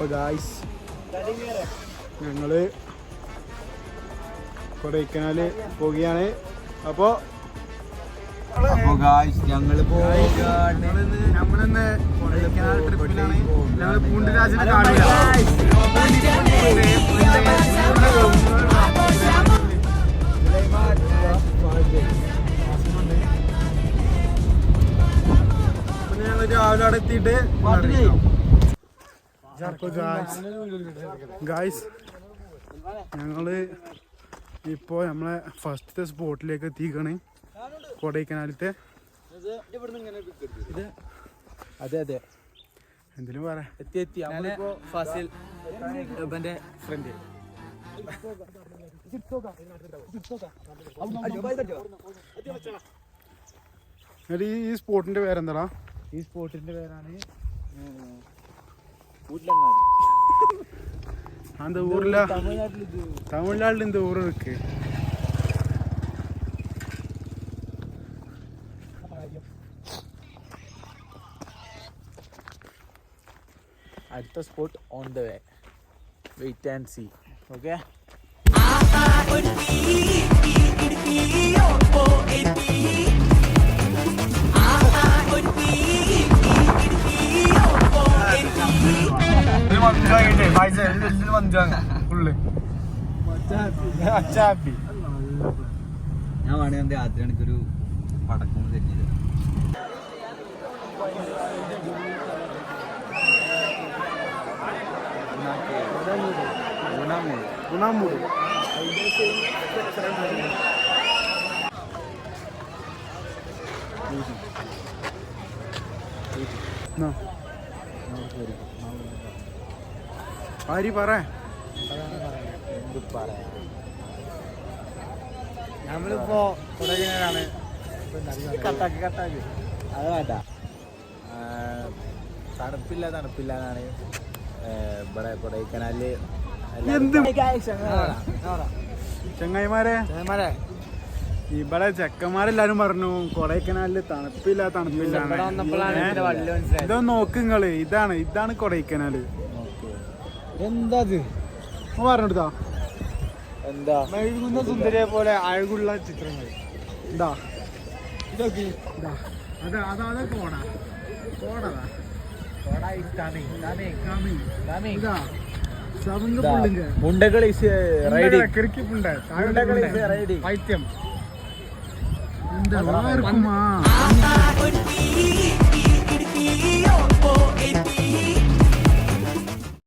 അപ്പോൾ ഗായ്സ് ഞങ്ങൾ കൊടൈക്കനാല് പോവുകയാണ്. അപ്പോൾ അപ്പൊ ഗായ്സ് ഞങ്ങൾ നമ്മളിന്ന് കൊടൈക്കനാൽ ട്രിപ്പിലാണ് ഞങ്ങൾ പൂണ്ടുരാജിനെ കാണില്ല രാവിലെ അവിടെ എത്തിയിട്ട് ഗായ്സ് ഞങ്ങൾ ഇപ്പോൾ നമ്മളെ ഫസ്റ്റത്തെ സ്പോട്ടിലേക്ക് എത്തിക്കണ് കൊടൈക്കനാലത്തെ. അതെ അതെ. എന്തിനും പറ എത്തി എത്തി. ഫാസിൽ ഇവന്റെ ഫ്രണ്ട് ഈ സ്പോട്ടിന്റെ പേരെന്താടാ? ഈ സ്പോട്ടിന്റെ പേരാണ് அந்த ஊர்ல തമിഴ്നാട്ടിൽ ഇത് தமிழ்நாட்டுல இந்த ஊர் இருக்கு അടുത്ത spot on the way wait and see okay full അച്ചാപ്പി ഞാൻ വേണമെങ്കിൽ രാത്രി എനിക്കൊരു പടക്കം തരുന്നത് ഗുണാമൂട് ആരി പറ. നമ്മളിപ്പോ കൊടൈക്കനാലാണ് കട്ടാക്കി കട്ടാക്കി. അത് വേണ്ട. തണുപ്പില്ല തണുപ്പില്ല എന്നാണ് ഇവിടെ കൊടൈക്കനാലിൽ ചെങ്ങായിമാരെ. ഇവിടെ ചെക്കന്മാരെല്ലാരും പറഞ്ഞു കൊടൈക്കനാലിൽ തണുപ്പില്ല തണുപ്പില്ല ഇതൊന്ന് നോക്ക് നിങ്ങൾ ഇതാണ് ഇതാണ് കൊടൈക്കനാല്. എന്താ പറഞ്ഞെടുത്താ എന്താ? മെഴുകുന്ന സുന്ദരിയെ പോലെ അഴകുള്ള ചിത്രങ്ങൾ. എന്താ ഇതൊക്കെ. അത് അതാണ് കോട. കോടതാ. കോട is coming coming coming coming ഇതാ. മുണ്ടകൾ ഇസ് റൈഡിങ് കിറുക്കി പുണ്ട. മുണ്ടകൾ ഇസ് റൈഡിങ് പൈത്യം. എന്താ വാർക്കുമാ